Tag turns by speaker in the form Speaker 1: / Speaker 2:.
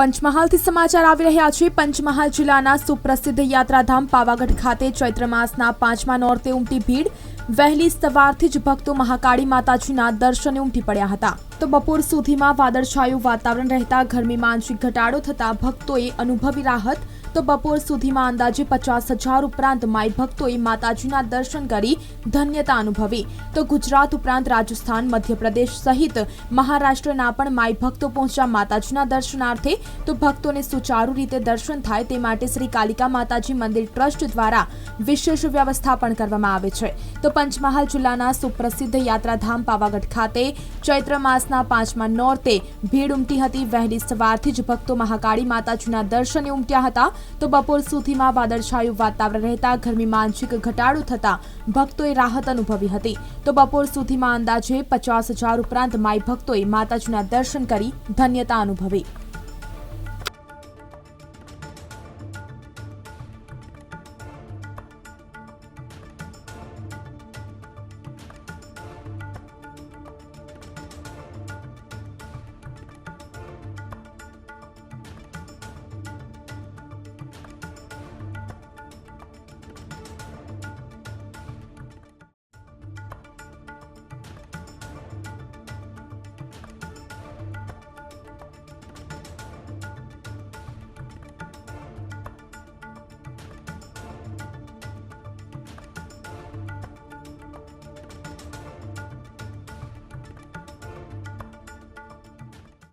Speaker 1: પંચમહાલથી સમાચાર આવી રહ્યા છે. પંચમહાલ જિલ્લાના સુપ્રસિદ્ધ યાત્રાધામ પાવાગઢ ખાતે ચૈત્ર માસના પાંચમા નોરતે ઉમટી ભીડ વહેલી સવારથી જ ભક્તો મહાકાળી માતાજીના દર્શને ઉમટી પડ્યા હતા. તો બપોર સુધીમાં વાદળછાયું વાતાવરણ રહેતા ગરમીમાં આંશિક ઘટાડો થતા ભક્તોએ અનુભવી રાહત. તો બપોર સુધીમાં અંદાજે પચાસ હજાર ઉપરાંત માઈ ભક્તોએ માતાજીના દર્શન કરી ધન્યતા અનુભવી. તો ગુજરાત ઉપરાંત રાજસ્થાન, મધ્યપ્રદેશ સહિત મહારાષ્ટ્રના પણ માઈ ભક્તો પહોંચ્યા માતાજીના દર્શનાર્થે. તો ભક્તોને સુચારુ રીતે દર્શન થાય તે માટે શ્રી કાલિકા માતાજી મંદિર ટ્રસ્ટ દ્વારા વિશેષ વ્યવસ્થા પણ કરવામાં આવે છે. તો પંચમહાલ જિલ્લાના સુપ્રસિદ્ધ યાત્રાધામ પાવાગઢ ખાતે ચૈત્ર માસના પાંચમા નોરતે ભીડ ઉમટી હતી. વહેલી સવારથી જ ભક્તો મહાકાળી માતાજીના દર્શને ઉમટ્યા હતા. તો બપોર સુધીમાં વાદળછાયું વાતાવરણ રહેતા ગરમી માનસિક ઘટાડો થતા ભક્તોએ રાહત અનુભવી હતી. તો બપોર સુધીમાં અંદાજે પચાસ હજાર ઉપરાંત માઈ ભક્તોએ માતાજીના દર્શન કરી ધન્યતા અનુભવી.